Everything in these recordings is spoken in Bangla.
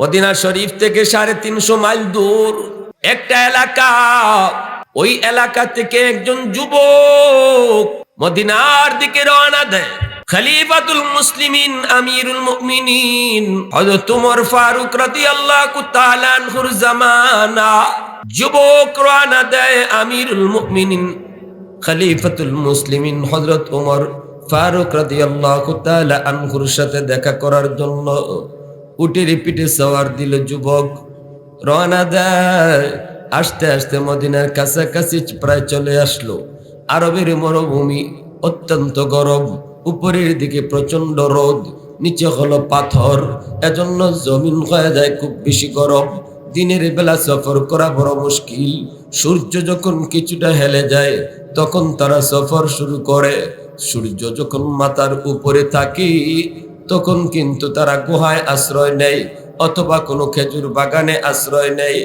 মদিনা শরীফ থেকে সাড়ে তিনশো মাইল দূর। একটা এলাকা, ওই এলাকা থেকে একজন যুবক মদিনার দিকে রওনা দেয়। খলিফাতুল মুসলিমিন, আমিরুল মুমিনিন, হযরত ওমর ফারুক রাদিয়াল্লাহু তাআলা আনহুর জামানা। যুবক রওনা দেয় আমিরুল মুমিনিন, খলিফাতুল মুসলিমিন হযরত ওমর ফারুক রাদিয়াল্লাহু তাআলা আনহুর সাথে দেখা করার জন্য। উটের পিঠে সওয়ার দিল যুবক। রওনা দেয়। আস্তে আস্তে মদিনার কাছাকাছি প্রায় চলে আসলো। আরবের মরুভূমি অত্যন্ত গরম। উপরের দিকে প্রচণ্ড রোদ। নিচে হলো পাথর। এজন্য জমিন হয়ে যায় খুব বেশি গরম। দিনের বেলা সফর করা বড় মুশকিল। সূর্য যখন কিছুটা হেলে যায়, তখন তারা সফর শুরু করে। সূর্য যখন মাথার উপরে থাকে তখন কিন্তু তারা গুহায় আশ্রয় নেয় অথবা কোনো খেজুর বাগানে আশ্রয় নেয়।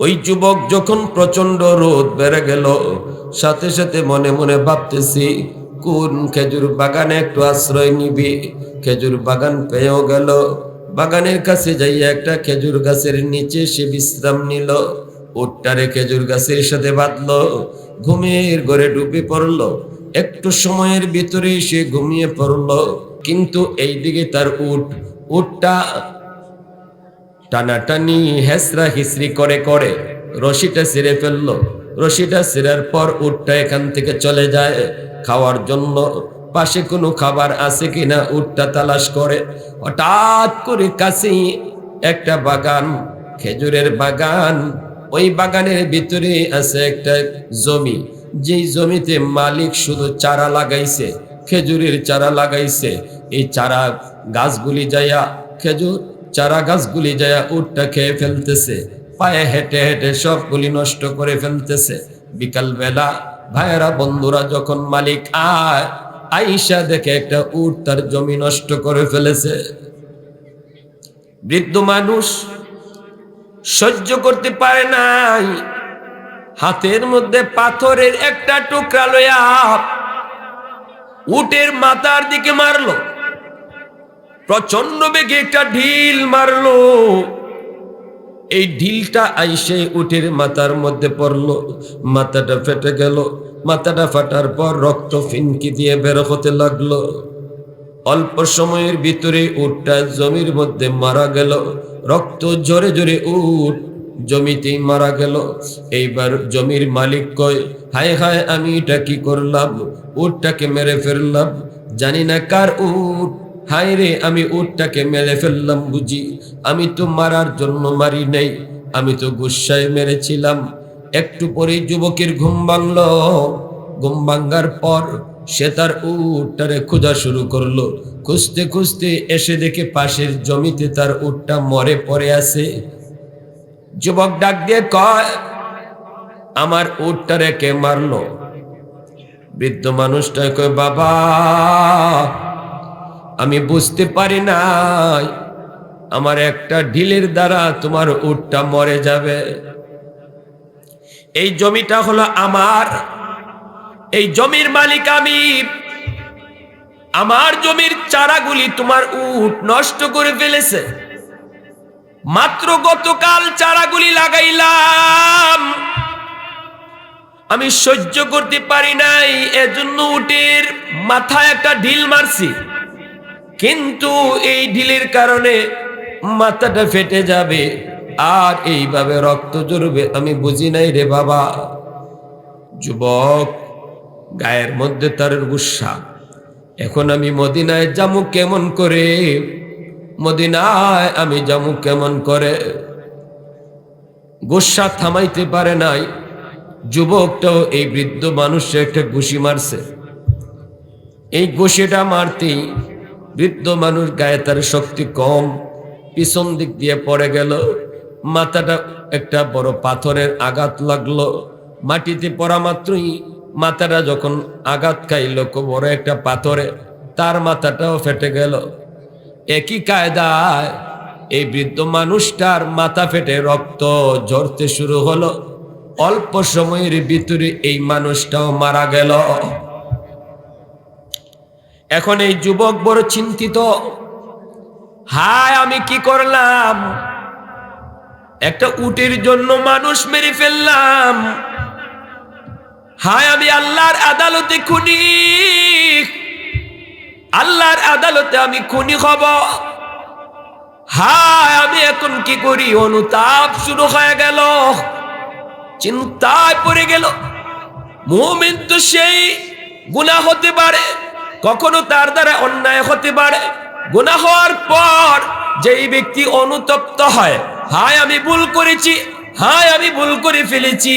ওই যুবক যখন প্রচণ্ড রোদ বেড়ে গেল, সাথে সাথে মনে মনে ভাবতেছি, কোন খেজুর বাগানে একটু আশ্রয় নিবি? খেজুর বাগান পেয়েও গেল। বাগানের কাছে যাইয়া একটা খেজুর গাছের নিচে সে বিশ্রাম নিল। উটটারে খেজুর গাছের সাথে বাঁধলো। ঘুমের ঘরে ডুবে পড়ল। একটু সময়ের ভিতরে সে ঘুমিয়ে পড়ল, কিন্তু এইদিকে তার উট উটটা টানাটানি, হেসরা হিসরি করে করে রশিটা ছিঁড়ে ফেলল। রশিটা ছিঁড়ার পর উটটা এখান থেকে চলে যায় খাওয়ার জন্য। পাশে কোনো খাবার আছে কিনা উটটা তালাশ করে। হঠাৎ করে কাছেই একটা বাগান, খেজুরের বাগান, ওই বাগানের ভিতরে আছে একটা জমি। যেই জমিতে মালিক শুধু চারা লাগাইছে, খেজুরের চারা লাগাইছে, এই চারা গাছগুলি যাইয়া খেজুর, চারা গাছগুলি যায় উটটা খেয়ে ফেলতেছে, পায়ে হেঁটে হেঁটে সবগুলি নষ্ট করে ফেলতেছে। বিকাল বেলা ভাইয়েরা, বন্ধুরা, যখন মালিক আয়, আইসা দেখে একটা উট তার জমি নষ্ট করে ফেলেছে। বৃদ্ধ মানুষ সহ্য করতে পারে নাই। হাতের মধ্যে পাথরের একটা টুকরা লইয়া উটের মাথার দিকে মারলো। প্রচণ্ড বেগে একটা ঢিল মারলো। এই ঢিলটা আইসে উটের মাথার মধ্যে পড়ল। মাথাটা ফেটে গেল। মাথাটা ফাটার পর রক্ত ফিনকি দিয়ে বের হতে লাগল। অল্প সময়ের ভিতরে উটটা জমির মধ্যে মারা গেল। রক্ত জোরে জোরে উট জমিতেই মারা গেল। এইবার জমির মালিক কয়, হায় হায়, আমি এটা কি করলাম? উটটাকে মেরে ফেললাম। জানি না কার উট। হায় রে, আমি উটটাকে মেরে ফেললাম বুঝি। আমি তো মারার জন্য মারি নাই। আমি তো গুসায় মেরেছিলাম। একটু পরে যুবকের ঘুম ভাঙল। ঘুম ভাঙ্গার পর সে তার উটটারে খোঁজা শুরু করল। খুঁজতে খুঁজতে এসে দেখে পাশের জমিতে তার উটটা মরে পড়ে আছে। যুবক ডাক দিয়ে কয়, আমার উটটারে কে মারলো? বৃদ্ধ মানুষটা কয়, বাবা, আমি বুঝতে পারি নাই। আমার একটা ঢিলের দ্বারা তোমার উটটা মরে যাবে। এই জমিটা হলো আমার। এই জমির মালিক আমি। আমার জমির চারাগুলি তোমার উট নষ্ট করে ফেলেছে। মাত্র গতকাল চারাগুলি লাগাইলাম। আমি সহ্য করতে পারি নাই, এজন্য উটের মাথায় একটা ঢিল মারছি। কিন্তু এই ঢিলের কারণে মাথাটা ফেটে যাবে, আর এইভাবে রক্ত জড়বে আমি বুঝি নাই রে বাবা। যুবক, গায়ের মধ্যে তার গুসা। এখন আমি মদিনায় যামু কেমন করে? মদিনায় আমি যামু কেমন করে? গুসা থামাইতে পারে নাই। যুবকটাও এই বৃদ্ধ মানুষে একটা ঘুষি মারছে। এই ঘুষিটা মারতেই বৃদ্ধ মানুষ গায়ে তার শক্তি কম, পিছন দিক দিয়ে পড়ে গেল। মাথাটা একটা বড় পাথরের আঘাত লাগল। মাটিতে পড়া মাত্রই মাথাটা যখন আঘাত খাইল বড় একটা পাথরে, তার মাথাটাও ফেটে গেল। একই কায়দায় এই বৃদ্ধ মানুষটার মাথা ফেটে রক্ত ঝরতে শুরু হলো। অল্প সময়ের ভিতরে এই মানুষটাও মারা গেল। এখন এই যুবক বড় চিন্তিত। হায়, আমি কি করলাম? একটা উটের জন্য মানুষ মেরে ফেললাম। হায়, আমি আল্লাহর আদালতে খুনি। আল্লাহর আদালতে আমি খুনি হব। হায়, আমি এখন কি করি? অনুতাপ শুরু হয়ে গেল। চিন্তায় পড়ে গেল। মুমিন তো সেই গুণা হতে পারে, কখনো তার দ্বারা অন্যায় হতে পারে। গুণা হওয়ার পর যেই ব্যক্তি অনুতপ্ত হয়, হায়, আমি ভুল করেছি, হায়, আমি ভুল করে ফেলেছি,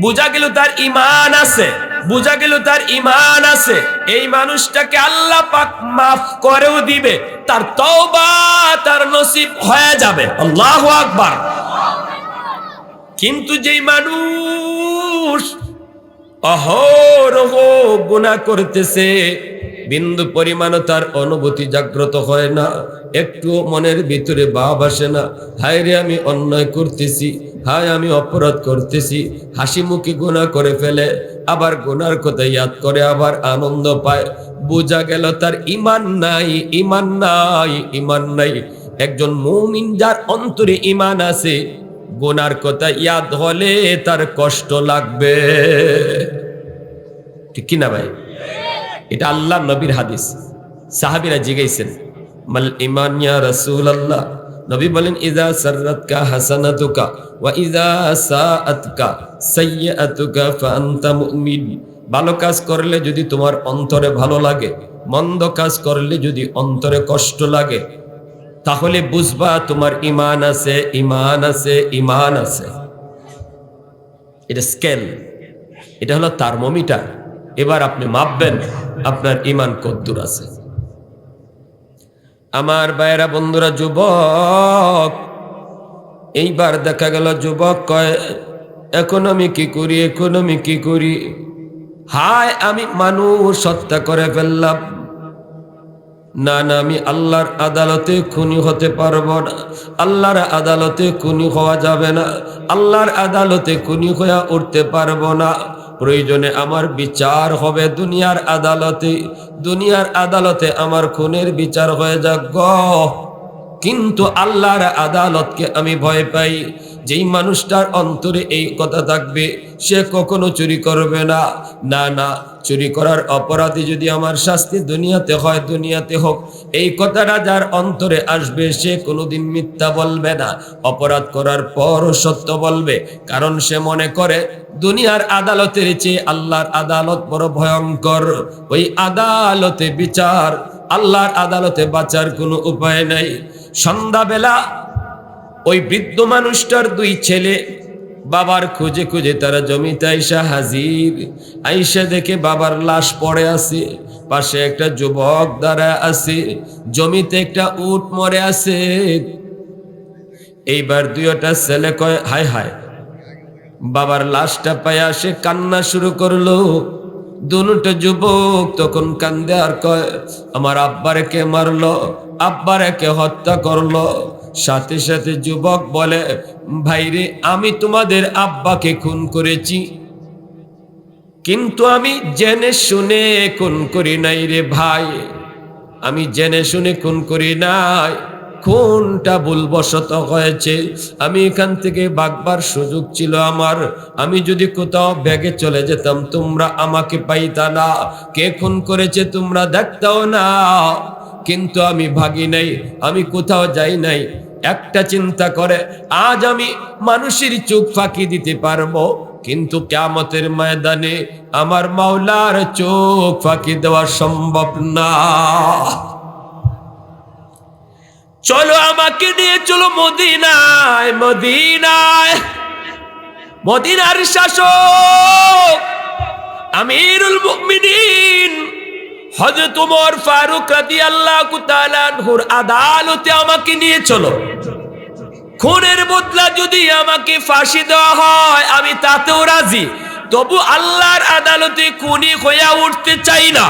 বোঝা গেল তার ইমান আছে। বোঝা গেল তার ইমান আছে। এই মানুষটাকে আল্লাহ পাক মাফ করেও দিবে। তার তওবা তার নসিব হয়ে যাবে। আল্লাহ আকবার। কিন্তু যেই মানুষ অহরহ গুণা করতেছে বিন্দু পরিমাণও তার অনুভূতি জাগ্রত হয় না। একটু মনের ভিতরে ভাব আসে না। হায় রে, আমি অন্যায় করতেছি। হায়, আমি অপরাধ করতেছি। হাসি মুখে গুণা করে ফেলে। আবার গুনার কথা ইয়াদ করে, আবার আনন্দ পায়। বোঝা গেল তার ইমান নাই ইমান নাই ইমান নাই। একজন মৌমিন যার অন্তরে ইমান আছে, গোনার কথা ইয়াদ হলে তার কষ্ট লাগবে। ঠিক কিনা ভাই? এটা আল্লাহ নবীর হাদিস। সাহাবিরা জিগাইছেন, মাল ইমান ইয়া রাসূল আল্লাহ নবী বলেন ইজা সাররাতকা হাসানাতুকা ওয়া ইজা সাআতকা সাইয়্যাতুকা ফাআনতা মুমিন। ভালো কাজ করলে যদি তোমার অন্তরে ভালো লাগে, মন্দ কাজ করলে যদি অন্তরে কষ্ট লাগে, তাহলে বুঝবা তোমার ইমান আছে ইমান আছে ইমান আছে। এটা স্কেল, এটা হলো থার্মোমিটার। এবার আপনি মাপবেন, আপনার ইমান কদ্দুর আছে। আমার বাইরা বন্ধুরা, যুবক, এইবার দেখা গেল, যুবক কয় আমি কি করি আমি কি করি? হায়, আমি মানুষ হত্যা করে ফেললাম। না না, আমি আল্লাহর আদালতে খুনি হতে পারব না। আল্লাহর আদালতে খুনি হওয়া যাবে না। আল্লাহর আদালতে খুনি হয়ে উঠতে পারব না। প্রয়োজনে আমার বিচার হবে দুনিয়ার আদালতে। দুনিয়ার আদালতে আমার খুনের বিচার হয়ে যাক কিন্তু আল্লাহর আদালতকে আমি ভয় পাই। যেই মানুষটার অন্তরে এই কথা থাকবে, সে কখনো চুরি করবে না। না না, চুরি করার অপরাধী যদি আমার শাস্তি দুনিয়াতে হয়, দুনিয়াতে হোক, এই কথাটা যার অন্তরে আসবে, সে কোনোদিন মিথ্যা বলবে না। অপরাধ করার পর সত্য বলবে, কারণ সে মনে করে, দুনিয়ার আদালতের চেয়ে আল্লাহর আদালত বড় ভয়ঙ্কর। ওই আদালতে বিচার, আল্লাহর আদালতে বাঁচার কোনো উপায় নাই। সন্ধ্যাবেলা ওই বৃদ্ধ মানুষটার দুই ছেলে বাবার খুঁজে খুঁজে তারা জমিতে আইসা হাজির। আইসা দেখে বাবার লাশ পড়ে আছে, পাশে একটা যুবক দাঁড়া আছে, জমিতে একটা উট মরে আছে। এইবার দুইটা ছেলে কয়, হায় হায়। বাবার লাশটা পায়া সে কান্না শুরু করল। দুটো যুবক তখন কান্দে আর কয়, আমার আব্বারে কে মারলো? আব্বারে কে হত্যা করল? সাথে সাথে যুবক বলে, ভাইরে, আমি তোমাদের আব্বাকে খুন করেছি। কিন্তু আমি জেনে শুনে খুন করি নাই রে ভাই। আমি জেনে শুনে খুন করি নাই। খুনটা ভুলবশত হয়েছে। আমি এখান থেকে বাগবার সুযোগ ছিল আমার। আমি যদি কোথাও ব্যাগে চলে যেতাম, তোমরা আমাকে পাইতা না। কে খুন করেছে তোমরা দেখতাও না। কিন্তু আমি ভাগি নাই, আমি কোথাও যাই নাই। একটা চিন্তা করে, আজ আমি মানুষের চোখ ফাঁকি দিতে পারব, কিন্তু কেমতের ময়দানে আমার মাওলার চোখ ফাঁকি দেওয়া সম্ভব না। চলো আমাকে নিয়ে চলো মদিনায় মদিনায়। মদিনার শাসক, আমিরুল মুমিনিন। হযরত ওমর ফারুক রাদিয়াল্লাহু তাআলা আনহুর আদালতে আমাকে নিয়ে চলো। খুনের বদলা যদি আমাকে ফাঁসি দেওয়া হয়, আমি তাতেও রাজি। তবু আল্লাহর আদালতে খুনি হইয়া উঠতে চাই না।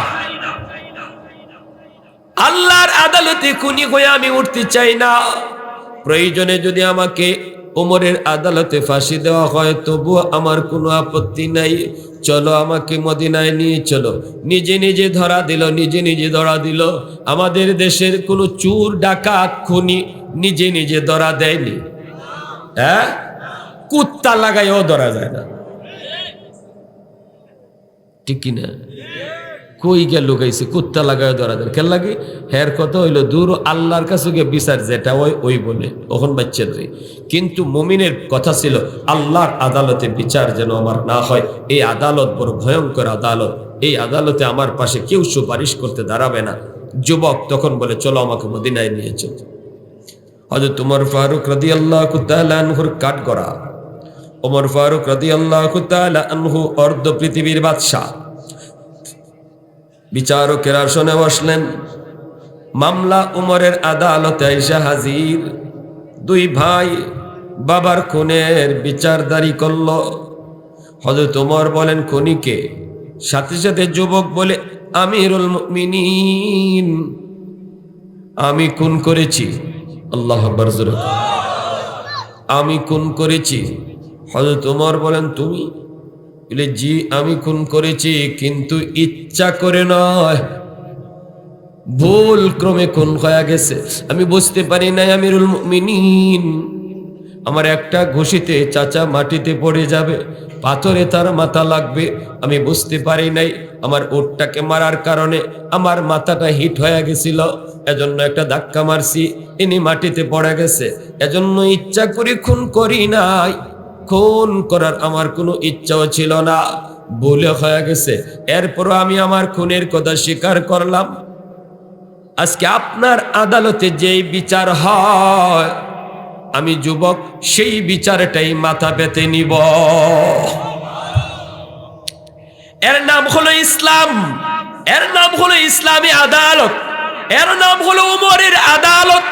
আল্লাহর আদালতে খুনি হয়ে আমি উঠতে চাই না। প্রয়োজনে যদি আমাকে ওমরের আদালতে ফাঁসি দেওয়া হয়, তবুও আমার কোনো আপত্তি নাই। চলো আমাকে মদিনায় নিয়ে চলো। নিজে নিজে ধরা দিল, নিজে নিজে ধরা দিল। আমাদের দেশের কোনো চুর, ডাকাত, খুনি নিজে নিজে ধরা দেয়নি। হ্যাঁ? কুত্তা লাগাইও ধরা যায় না। ঠিক কিনা? কই গিয়া লুকাইছে? কুত্তা লাগায় ধরা কেন লাগে? হের কথা হইল, দূর আল্লাহর কাছে গিয়ে বিচার যেটা ওই ওই বলে। ওখন বাচ্চার কিন্তু মুমিনের কথা ছিল, আল্লাহর আদালতে বিচার যেন আমার না হয়। এই আদালত বড় ভয়ঙ্কর আদালত। এই আদালতে আমার পাশে কেউ সুপারিশ করতে দাঁড়াবে না। যুবক তখন বলে, চলো আমাকে মদিনায় নিয়ে চলো। হয়তো তোমার ফারুক রাদি আল্লাহ আনহুর কাঠ করা ওমর ফারুক রাদি আল্লাহ আনহু অর্ধ পৃথিবীর বাদশাহ। বিচারকের আসনে বসলেন। মামলা উমরের আদালতে আইসা হাজির। দুই ভাই বাবার খুনের বিচারদারি করল। হজরত উমর বলেন, খুনিকে সাথে সাথে যুবক বলে আমিরুল মুমিনিন, আমি খুন করেছি। আল্লাহ আমি খুন করেছি। হজরত উমর বলেন, তুমি বলে, জি, আমি খুন করেছি, কিন্তু ইচ্ছা করে নয়। ভুল ক্রমে খুন হয়ে গেছে। আমি বুঝতে পারি নাই, আমিরুল মুমিনিন। আমার একটা ঘুষিতে চাচা মাটিতে পড়ে যাবে, পাথরে তার মাথা লাগবে। আমি বুঝতে পারি নাই, আমার ওটটাকে মারার কারণে আমার মাথাটা হিট হয়ে গেছিল। এজন্য একটা ধাক্কা মারছি, ইনি মাটিতে পড়ে গেছে। এজন্য ইচ্ছা করে খুন করি নাই। খুন করার আমার কোনো ইচ্ছাও ছিল না। ভুলে হয়ে গেছে। এরপরও আমি আমার খুনের কথা স্বীকার করলাম। আজকে আপনার আদালতে যেই বিচার হয়, আমি যুবক সেই বিচারটাই মাথা পেতে নিব। এর নাম হলো ইসলাম। এর নাম হলো ইসলামী আদালত। এর নাম হলো উমরের আদালত।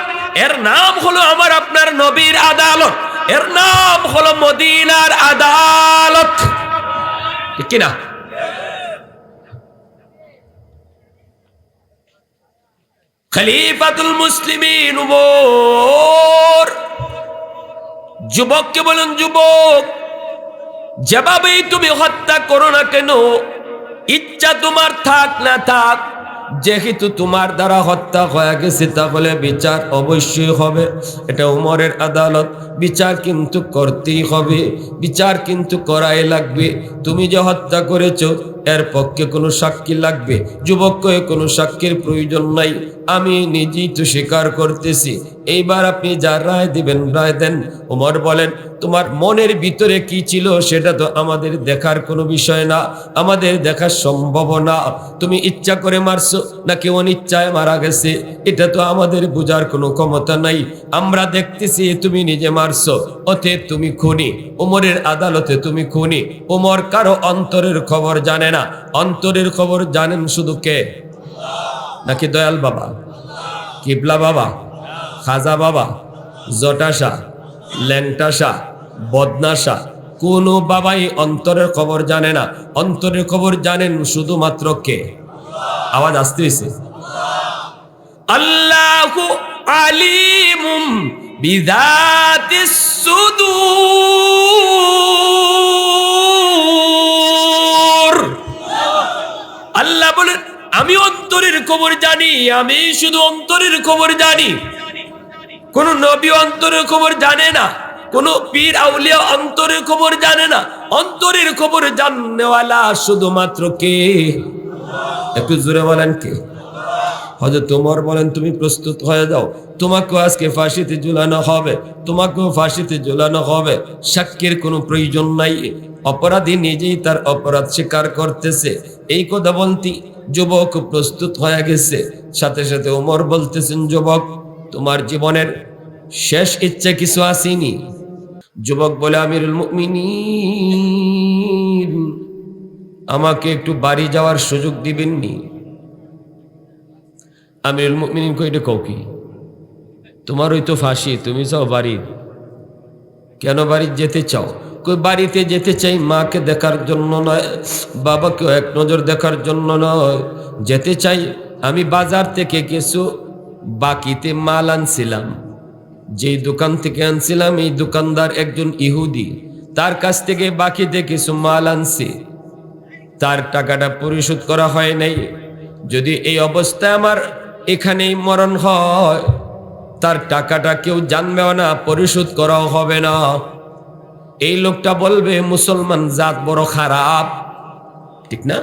এর নাম হলো আমার আপনার নবীর আদালত। এর নাম হলো মদিনার আদালত। কিনা? খলিফাতুল মুসলিমিন উমর। যুবককে বলুন, যুবক, যেভাবেই তুমি হত্যা করো না কেন, ইচ্ছা তোমার থাক না থাক যেহেতু তোমার দ্বারা হত্যা হয়ে গেছে, তাহলে বিচার অবশ্যই হবে। এটা উমরের আদালত। বিচার কিন্তু করতেই হবে। বিচার কিন্তু করাই লাগবে। তুমি যে হত্যা করেছ এর পক্ষে কোনো সাক্ষী লাগবে। যুবককে কোনো সাক্ষীর প্রয়োজন নাই। আমি নিজেই তো স্বীকার করতেছি। এইবার আপনি যা রায় দিবেন, রায় দেন। উমর বলেন, তোমার মনের ভিতরে কি ছিল সেটা তো আমাদের দেখার কোনো বিষয় না। আমাদের দেখার সম্ভব না। তুমি ইচ্ছা করে মারছো নাকি অনিচ্ছায় মারা গেছে? এটা তো আমাদের বোঝার কোনো ক্ষমতা নাই। আমরা দেখতেছি তুমি নিজে মারছো। অতএব তুমি খুনি। উমরের আদালতে তুমি খুনি। উমর কারও অন্তরের খবর জানে না। অন্তরের খবর জানেন শুধু কে? নাকি দয়াল বাবা? কিবলা বাবা? খাজা বাবা? জটাশা ল্যাংটাশা বদনাশা কোনো বাবাই অন্তরের খবর জানে না। অন্তরের খবর জানেন শুধুমাত্র কে? আওয়াজ আসতেছে। আল্লাহু আলিমুম বিদাতিস সুদূর। আমি অন্তরের খবর জানি, আমি শুধু অন্তরের খবর জানি। কোন নবী অন্তরের খবর জানে না, কোন পীর আউলিয়া অন্তরের খবর জানে না। অন্তরের খবর জাননেওয়ালা শুধুমাত্র কে? একটু জোরে বলেন কে? হয়তো তোমার বলেন, তুমি প্রস্তুত হয়ে যাও। তোমাকেও আজকে ফাঁসিতে ঝুলানো হবে, তোমাকেও ফাঁসিতে ঝুলানো হবে। সাক্ষীর কোনো প্রয়োজন নাই। অপরাধী নিজেই তার অপরাধ স্বীকার করতেছে। এই কথা বলতি যুবক প্রস্তুত হয়ে গেছে। সাথে সাথে ওমর বলতেছেন, যুবক, তোমার জীবনের শেষ ইচ্ছে কিছু আসেনি। যুবক বলে, আমিরুল আমাকে একটু বাড়ি যাওয়ার সুযোগ দিবেননি। আমিরুল মুমিনিন কইটা কও কি? তোমার ওই তো ফাঁসি, তুমি চাও বাড়ির কেন বাড়ির যেতে চাও? বাড়িতে যেতে চাই, মাকে দেখার জন্য নয় বাবাকেও এক নজর দেখার জন্য নয়। যেতে চাই, আমি বাজার থেকে কিছু বাকিতে মাল আনছিলাম। যেই দোকান থেকে আনছিলাম, এই দোকানদার একজন ইহুদি। তার কাছ থেকে বাকিতে কিছু মাল আনছি। তার টাকাটা পরিশোধ করা হয় নাই। যদি এই অবস্থায় আমার এখানেই মরণ হয়, তার টাকাটা কেউ জানবেও না, পরিশোধ করাও হবে না। এই লোকটা বলবে, মুসলমান জাত বড় খারাপ। ঠিক না?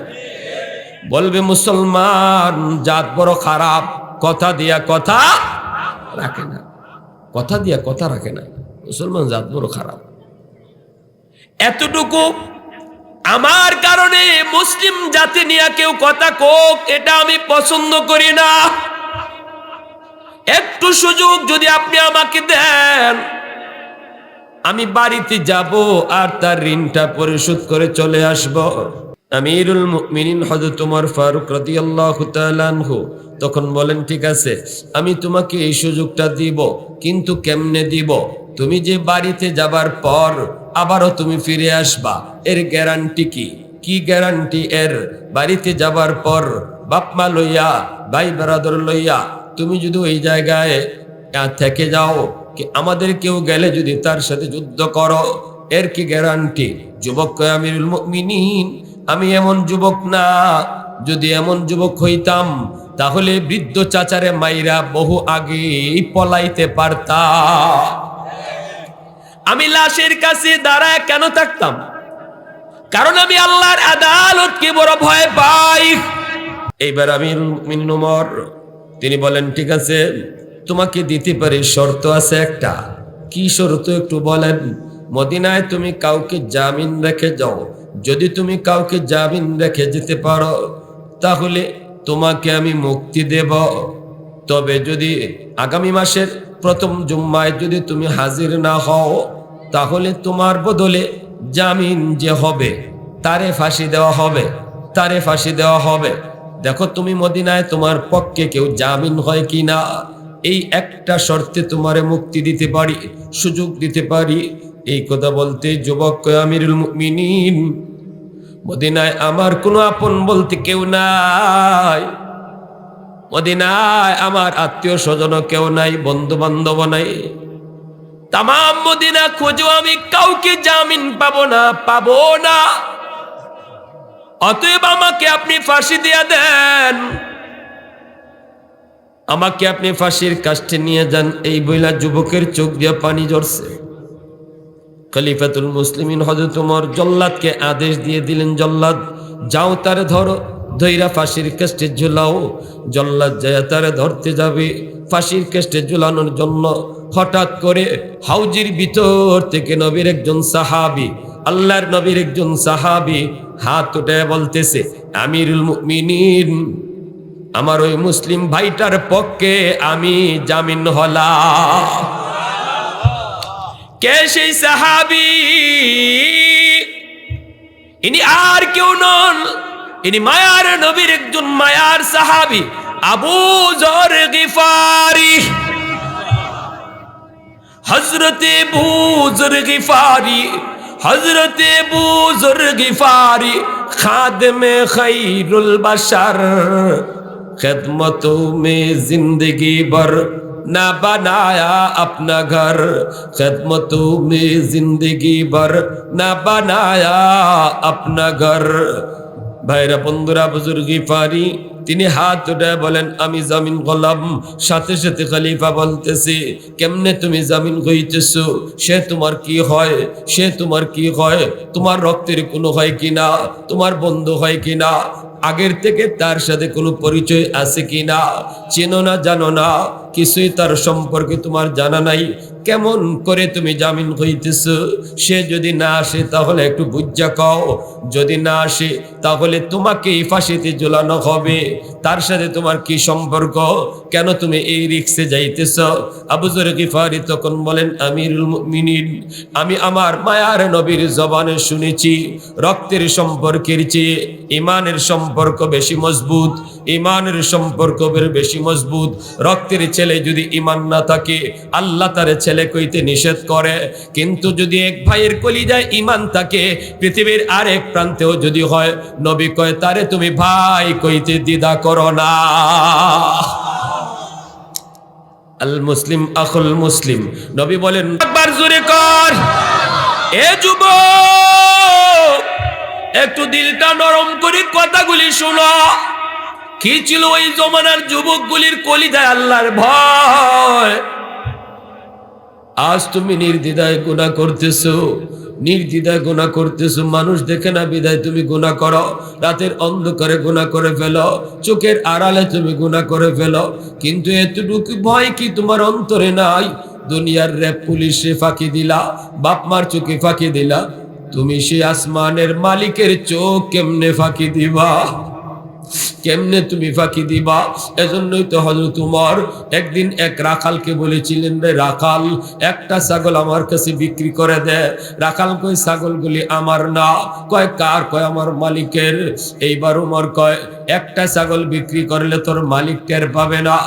বলবে, মুসলমান জাত বড় খারাপ, কথা দিয়া কথা রাখে না। কথা দিয়া কথা রাখে না। মুসলমান জাত বড় খারাপ। এতটুকু আমার কারণে মুসলিম জাতি নিয়ে কেউ কথা কোক, এটা আমি পছন্দ করি না। একটু সুযোগ যদি আপনি আমাকে দেন। আমি বাড়িতে যাব আর তার ঋণটা পরিশোধ করে চলে আসব। আমিরুল মুমিনিন হযরত ওমর ফারুক রাদিয়াল্লাহু তাআলা তখন বলেন, ঠিক আছে, আমি তোমাকে এই সুযোগটা দিব, কিন্তু কেমনে দিব? তুমি যে বাড়িতে যাবার পর আবারও তুমি ফিরে আসবা, এর গ্যারান্টি কি? কি গ্যারান্টি এর? বাড়িতে যাবার পর বাপমা লইয়া ভাই বেরাদর লইয়া, তুমি যদি ওই জায়গায় থেকে যাও কি আমাদের কেউ গেলে যদি তার সাথে যুদ্ধ করো? এর কি গ্যারান্টি যুবক আমিরুল মুমিনিন, আমি এমন যুবক না। যদি এমন যুবক হইতাম, তাহলে বৃদ্ধ চাচারে মাইরা বহু আগেই পলাইতে পারতাম আমি লাশের কাছে দাঁড়ায় কেন থাকতাম? কারণ আমি আল্লাহর আদালতকে বড় ভয় পাই। এইবার আমি তিনি বলেন, ঠিক আছে তোমাকে দিতে পারি শর্ত আছে একটা। কি শর্ত একটু বলেন? মদিনায় তুমি কাউকে জামিন রেখে যাও। যদি তুমি কাউকে জামিন রেখে যেতে পারো, তাহলে তোমাকে আমি মুক্তি দেব। তবে যদি আগামী মাসের প্রথম জুম্মায় যদি তুমি হাজির না হও, তাহলে তোমার বদলে জামিন যে হবে, তারে ফাঁসি দেওয়া হবে, তারে ফাঁসি দেওয়া হবে। দেখো তুমি মদিনায় তোমার পক্ষে কেউ জামিন হয় কি না এই একটা শর্তে তোমারে মুক্তি দিতে পারি, সুযোগ দিতে পারি। এই কথা বলতে যুবক আমিরুল মুমিনিন, মদিনায় আমার কোনো আপন বলতে কেউ নাই। মদিনায় আমার আত্মীয় স্বজন কেউ নাই বন্ধু বান্ধব নাই। তাম মদিনা খোঁজো, আমি কাউকে জামিন পাবো না পাবো না। অতএব আমাকে আপনি ফাঁসি দিয়ে দেন। আমাকে আপনি ফাঁসির কাষ্টে নিয়ে যান। এই বইলা যুবকের চোখ দিয়ে পানি ঝরছে। খলিফাতুল মুসলিমিন হজরত উমর জল্লাদকে আদেশ দিয়ে দিলেন, জল্লাদ, যাও তার ধরো, ধৈরা ফাঁসির কেষ্টে ঝুলাও। জল্লাদ যায় তারে ধরতে যাবে। ফাঁসির কেষ্টে ঝুলানোর জন্য হঠাৎ করে হাউজির ভিতর থেকে নবীর একজন সাহাবি, আল্লাহর নবীর একজন সাহাবি হাত উঠে বলতেছে, আমিরুল মুমিনিন আমার ওই মুসলিম ভাইটার পক্ষে আমি জামিন হলা কে সেই সাহাবি? ইনি আর কেউ নন। ইনি মায়ার নবীর একজন মায়ার সাহাবি, আবু জর গিফারি। হজরতে বুজর গিফারি হজরতে বুজর গিফারি, খাদমে খৈরুল বশর। खिदमतों में ज़िंदगी भर ना बनाया अपना घर। खिदमतों में ज़िंदगी भर ना बनाया अपना घर। ভাইরা, বন্ধুরা, বুজুর্গি, পারি, তিনি হাত উঠায় বলেন, আমি জামিন করলাম সাথে সাথে খলিফা বলতেছে, কেমনে তুমি জামিন কইতেছ? সে তোমার কি হয়? সে তোমার কি হয়? তোমার রক্তের কোনো হয় কিনা? তোমার বন্ধু হয় কিনা? আগের থেকে তার সাথে কোনো পরিচয় আছে কিনা? চেনো না, জানো না? কিছুই তার সম্পর্কে তোমার জানা নাই। কেমন করে তুমি জামিন হইতেছ? সে যদি না আসে, তাহলে একটু বুঝা কও। যদি না আসে, তাহলে তোমাকে এই ফাঁসিতে ঝোলানো হবে। তার সাথে তোমার কি সম্পর্ক? কেন তুমি এই রিক্সে যাইতেছ? আবু জর গিফারি তখন বলেন, আমিরুল মুমিনিন, আমি আমার মায়ার নবীর জবানে শুনেছি, রক্তের সম্পর্কের চেয়ে ইমানের সম্পর্ক বেশি মজবুত। ইমানের সম্পর্ক বেশি মজবুত। রক্তের ছেলে যদি ইমান না থাকে, আল্লাহ তার ছেলে কইতে নিষেধ করে। কিন্তু যদি এক ভাইয়ের কলিজায় ইমান থাকে, পৃথিবীর আরেক প্রান্তেও যদি হয়, নবী কয়, তারে তুমি ভাই কইতে দ্বিধা করো না। আল মুসলিম আখুল মুসলিম। নবী বলেন, একবার জোরে কর। এ যুবক, একটু দিলটা নরম করে কথাগুলি শোনো। কি ছিল ওই জমানার যুবকগুলির কলিদায় আল্লাহর ভয়। আজ তুমি নির্দ্বিধায় গুণা করতেছো, নির্দ্বিধায় গুণা করতেছো। মানুষ দেখে না বিদায় তুমি গুণা করো। রাতের অন্ধকারে গুণা করে ফেলো, চোখের আড়ালে তুমি গুণা করে ফেলো। কিন্তু এতটুকু ভয় কি তোমার অন্তরে নাই? দুনিয়ার র্যাব পুলিশে ফাঁকি দিলা, বাপ মার চোখে ফাঁকি দিলা। তুমি সে আসমানের মালিকের চোখ কেমনে ফাঁকি দিবা? কেমনে তুমি ফাঁকি দিবা? এজন্যই তো হজরত তোমার একদিন এক রাখালকে বলেছিলেন, রে রাখাল, একটা ছাগল আমার কাছে বিক্রি করে দে। রাখাল কই ছাগলগুলি আমার না। কয়, কার? কয়, আমার মালিকের। এইবার উমর কয়, একটা ছাগল বিক্রি করলে তোর মালিক টের পাবে না।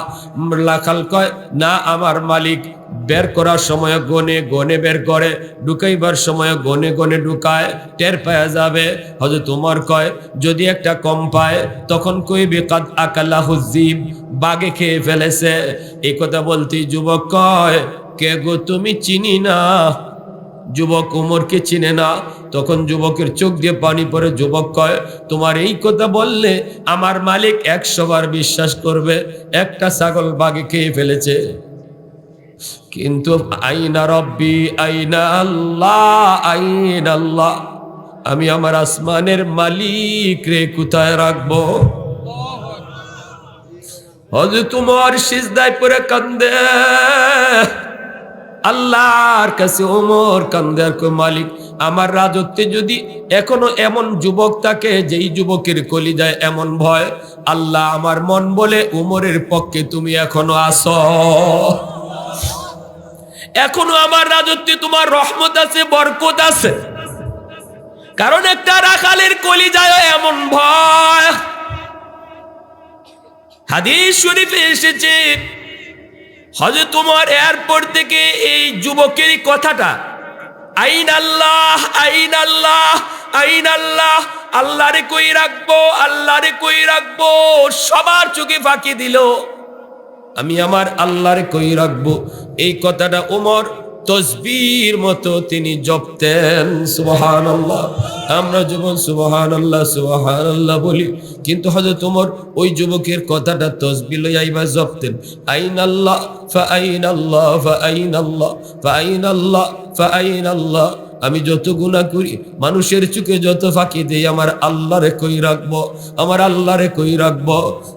রাখাল কয়, না, আমার মালিক, বের করার সময় গনে গনে বের করে, ঢুকাইবার সময় গনে গনে ঢুকায়, টের পাওয়া যাবে। হয়তো তোমার কয়, যদি একটা কম পায়, তখন কইবে কাদ আকাল্লা হুজিব বাগে খেয়ে ফেলেছে। এই কথা বলতেই যুবক কয়, কে গো তুমি চিনি না? যুবক উমরকে চিনে না। তখন যুবকের চোখ দিয়ে পানি পড়ে যুবক কয়, তোমার এই কথা বললে আমার মালিক একশো বার বিশ্বাস করবে, একটা ছাগল বাগে খেয়ে ফেলেছে। কিন্তু আইনা রব্বি, আইনা আল্লাহ, আইন আল্লাহ, আমি আমার আসমানের মালিক রে কোথায় রাখব? হজে তোমার সিজদায় পরে কান্দে। আল্লাহর কাছে ওমর কান্দে আর কই, মালিক আমার রাজত্বে যদি এখনও এমন যুবক থাকে যেই যুবকের কলিজায় এমন ভয় আল্লাহ আমার মন বলে উমরের পক্ষে তুমি এখনও আসো এখনও আমার রাজত্বে তোমার রহমত আছে বরকত আছে। কারণ একটা রাখালের কলিজায় এমন ভয়। হাদিস শরীফে এসেছে হজে তোমার এয়ারপোর্ট থেকে এই যুবকের কথাটা, আইন আল্লাহ আইন আল্লাহ আইন আল্লাহ, আল্লাহরে কই রাখব, আল্লাহরে কই রাখব? সবার চোখে ফাঁকি দিল। আমি আমার আল্লাহরে কই রাখব? এই কথাটা ওমর তসবির মতো তিনি জপতেন সুবহান আল্লাহ আমরা যখন সুবহান আল্লাহ সুবহান আল্লাহ বলি। কিন্তু হয়তো তোমার ওই যুবকের কথাটা তসবি লইয়াইবা জপতেন। আইন আল্লাহ ফা আইন আল্লাহ ফা আইন আল্লাহ ফা আইন আল্লাহ ফা আইন আল্লাহ আমি যত গুণা করি, মানুষের চোখে যত ফাঁকি দেই, আমার আল্লাহরে কই রাখব? আমার আল্লাহরে কই রাখব?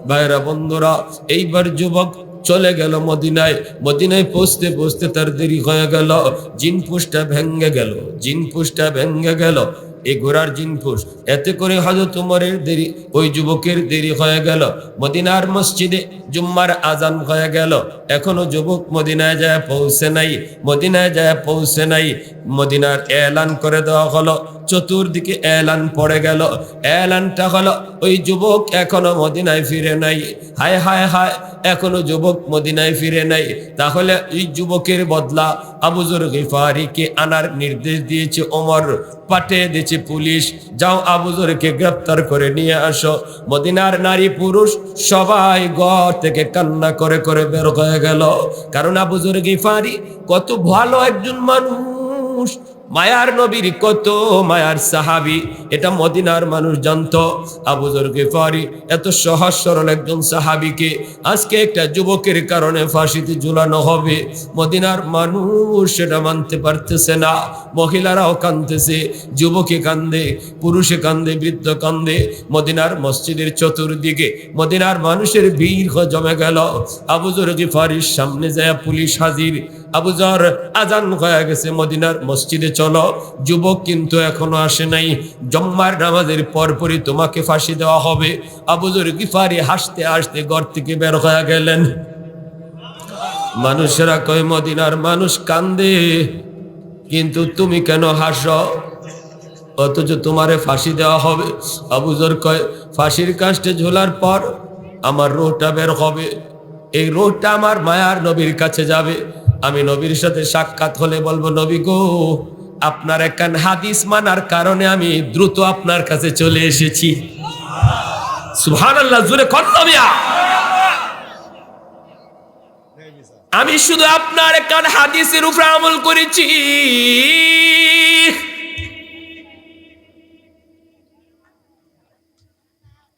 ভাইরা বন্ধুরা, এইবার যুবক চলে গেল মদিনায়। মদিনায় পৌঁছতে পৌঁছতে তার দেরি হয়ে গেল। জিন পুষ্টা ভেঙ্গে গেল। জিন পুষ্টা ভেঙ্গে গেল। এই ঘোড়ার জিনফুস এতে করে হজরত উমরের দেরি, ওই যুবকের দেরি হয়ে গেল। মদিনার মসজিদে জুম্মার আজান হয়ে গেল। এখনও যুবক মদিনায় যায় পৌঁছে নাই, মদিনায় যায় পৌঁছে নাই। মদিনার এলান করে দেওয়া হলো, চতুর্দিকে এলান পড়ে গেল। এলানটা হলো, ওই যুবক এখনও মদিনায় ফিরে নাই। হায় হায় হায়, এখনও যুবক মদিনায় ফিরে নাই। তাহলে এই যুবকের বদলা আবুজুর গিফারিকে আনার নির্দেশ দিয়েছে ওমর পাঠিয়ে দিয়েছে পুলিশ। যাও আবুজুরকে গ্রেপ্তার করে নিয়ে আসো। মদিনার নারী পুরুষ সবাই ঘর থেকে কান্না করে করে বের হয়ে গেল। কারণ আবুজুর গিফারি কত ভালো একজন মানুষ। মায়ার নবীর কত মায়ার সাহাবি? এটা মদিনার মানুষ জানতো। আবুজর গেফারি এত সহজ সরল একজন সাহাবিকে। আজকে একটা যুবকের কারণে ফাঁসিতে ঝুলানো হবে। মদিনার মানুষ সেটা মানতে পারতেছে না। মহিলারাও কান্দতেছে যুবকে কান্দে পুরুষে কান্দে বৃদ্ধ কান্দে মদিনার মসজিদের চতুর্দিকে মদিনার মানুষের ভিড় জমে গেল। আবুজর গেফারির সামনে যায় পুলিশ হাজির। আবুজর আজান হয়ে গেছে মদিনার মসজিদে, চলো। যুবক কিন্তু এখনও আসে নাই। জম্মার নামাজের পরপরই তোমাকে ফাঁসি দেওয়া হবে। আবুজর গিফারি হাসতে হাসতে ঘর থেকে বের হয়ে গেলেন। মানুষেরা কয়, মদিনার মানুষ কান্দে। কিন্তু তুমি কেন হাসো? অথচ তোমারে ফাঁসি দেওয়া হবে। আবুজর কয়, ফাঁসির কাস্টে ঝোলার পর আমার রোহটা বের হবে। এই রোহটা আমার মায়ার নবীর কাছে যাবে। আমি নবীর সাথে সাক্ষাৎ হলে বলব, নবী গো, আপনার একখান হাদিস মানার কারণে আমি দ্রুত আপনার কাছে চলে এসেছি। আমি শুধু আপনার একখান হাদিসের উপরে আমল করেছি।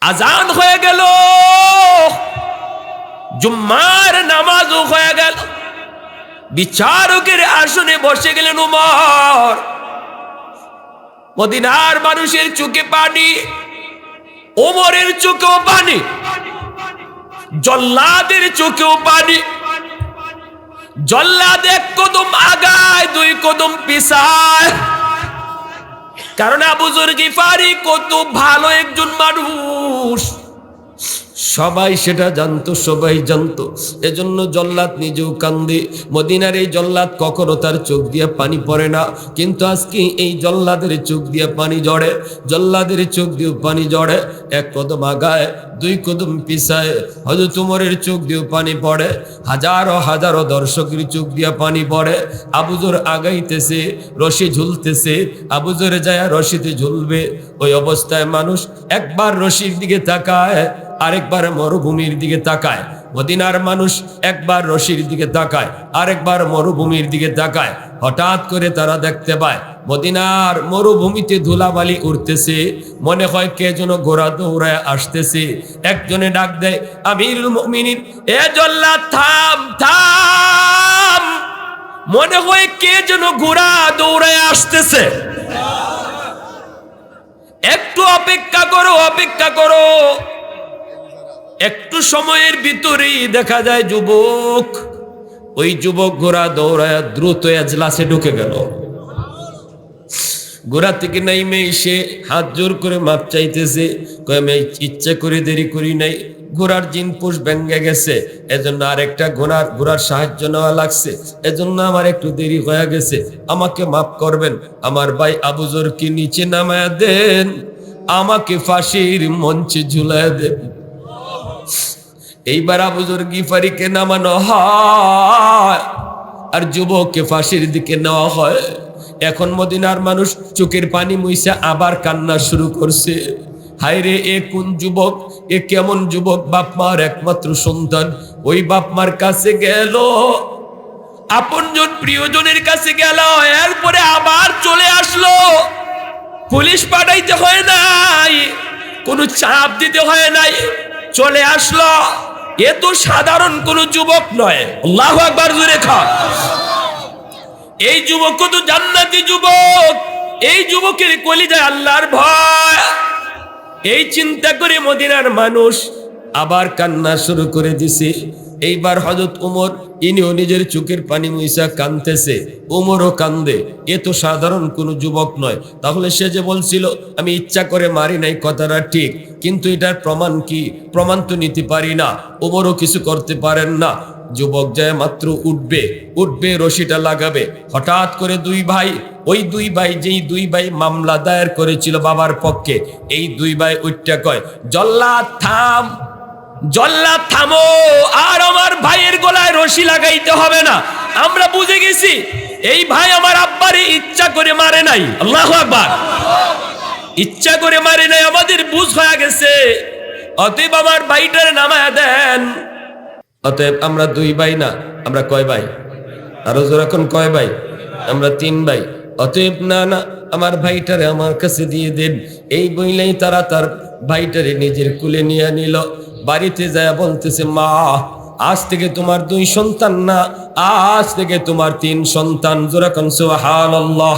আজান হয়ে গেল, জুম্মার নামাজও হয়ে গেল। বিচারকের আসনে বসে গেলেন উমর। মদিনার মানুষের চোখে পানি ওমরের চোখেও পানি, জল্লাদের চোখেও পানি। জল্লাদ এক কদম আগায়, দুই কদম পিছায়। কারণ আবুজুর গিফারি কত ভালো একজন মানুষ। সবাই সেটা জানতো, সবাই জানতো। এজন্য জল্লাদ নিজেও কান্দে। মদিনার এই জল্লাদ কখনো তার চোখ দিয়ে পানি পড়ে না। কিন্তু আজকে এই জল্লাদের চোখ দিয়ে পানি জড়ে জল্লাদের চোখ দিয়েও পানি জড়ে এক কদম আগায়, দুই কদম পিছায়। হয়তো তুমরের চোখ দিয়েও পানি পড়ে। হাজারো হাজারো দর্শকের চোখ দিয়ে পানি পড়ে। আবুজোর আগাইতেছে, রশি ঝুলতেছে। আবুজোরে যায় রশিতে ঝুলবে। ওই অবস্থায় মানুষ একবার রশির দিকে তাকায়। আরেকবার মরুভূমির দিকে তাকায়। মদিনার মানুষ একবার রশির দিকে তাকায়, আরেকবার মরুভূমির দিকে তাকায়। হঠাৎ করে তারা দেখতে পায়, মদিনার মরুভূমিতে ধুলাবালি উঠতেছে মনে হয় কে যেন ঘোড়া দৌড়ায় আসতেছে। একজনে ডাক দেয়, আমিরুল মুমিনিন, এ জল্লা, থাম থাম! মনে হয় কে যেন ঘোড়া দৌড়ায় আসতেছে। একটু অপেক্ষা করো অপেক্ষা করো। একটু সময়ের ভিতরেই দেখা যায় যুবক, ওই যুবক ঘোড়া দৌড়ায় দ্রুত এজলাসে ঢুকে গেল। ঘোড়া থেকে নাইমে এসে হাত জোর করে মাপ চাইতেছে ইচ্ছে করে দেরি করি নাই, ঘোড়ার জিন পুষ ভেঙ্গে গেছে, এজন্য আরেকটা ঘোড়ার ঘোড়ার সাহায্য নেওয়া লাগছে, এজন্য আমার একটু দেরি হয়ে গেছে, আমাকে মাফ করবেন, আমার ভাই আবুজরকে নিচে নামায়া দেন, আমাকে ফাঁসির মঞ্চে ঝুলায় দেন। এইবার আবুজুর গিফারিকে নামানো হয় আর যুবককে ফাঁসির দিকে নেওয়া হয়। এখন মদিনার মানুষ চোখের পানি মুইসা আবার কান্না শুরু করছে। হায়রে, এ কোন যুবক? এ কেমন যুবক? বাপ মার একমাত্র সন্তান। ওই বাপ মার কাছে গেল। আপনজন প্রিয়জনের কাছে গেল। এরপরে আবার চলে আসলো। পুলিশ পাঠাইতে হয় নাই। কোনো চাপ দিতে হয় নাই। চলে আসলো। এ তো সাধারণ কোন যুবক নয়। আল্লাহ একবার জুড়ে খা। এই যুবক তো জান্নাতি যুবক। এই যুবকের কলিজায় আল্লাহর ভয়। এই চিন্তা করে মদিনার মানুষ আবার কান্না শুরু করে দিছে। এইবার হজরত উমর, ইনিও নিজের চোখের পানি মুইসা কানতেছে। উমরও কান্দে। এ তো সাধারণ কোনো যুবক নয়। তাহলে সে যে বলছিল, আমি ইচ্ছা করে মারি নাই, কথাটা ঠিক। কিন্তু এটার প্রমাণ কি? প্রমাণ তো নিতে পারি না। উমরও কিছু করতে পারেন না। যুবক যায় মাত্র উঠবে। উঠবে, রশিটা লাগাবে। হঠাৎ করে দুই ভাই, ওই দুই ভাই যেই দুই ভাই মামলা দায়ের করেছিল বাবার পক্ষে, এই দুই ভাই উঠটা কয়, জল্লাদ, থাম! জল্লাদ থামো, আর আমার ভাইয়ের গলায় রশি লাগাইতে হবে না। আমরা বুঝে গেছি, এই ভাই আমার আব্বারে ইচ্ছা করে মারে নাই। আল্লাহ আকবার। ইচ্ছা করে মারে নাই, আমাদের বুঝ হয়ে গেছে। অতএব আমার ভাইটার নামায় দেন। অতএব আমরা দুই ভাই না, আমরা কয় ভাই? আরও এখন কয় ভাই? আমরা তিন ভাই। অতএব না না, আমার ভাইটারে আমার কাছে দিয়ে দেন। এই বইলেই তারা তার ভাইটারে নিজের কুলে নিয়ে নিল। বাড়িতে যায় বলতেছে, মা, আজ থেকে তোমার দুই সন্তান না, আজ থেকে তোমার তিন সন্তান। জোরাকন সুবাহান আল্লাহ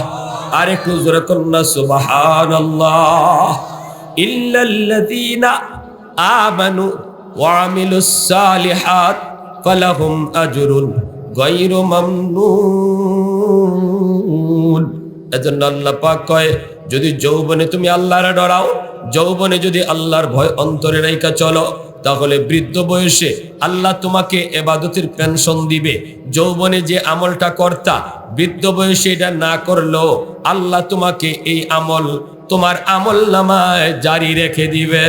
আর একটু জোরাকন না সুবাহান আল্লাহ কয়, যদি যৌবনে তুমি আল্লাহরে ডরাও, যৌবনে যদি আল্লাহর ভয় অন্তরে রেখা চলো তাহলে বৃদ্ধ বয়সে আল্লাহ তোমাকে এবাদতের পেনশন দিবে। যৌবনে যে আমলটা কর্তা, বৃদ্ধ বয়সে এটা না করলেও আল্লাহ তোমাকে এই আমল তোমার আমল নামায় জারি রেখে দিবে।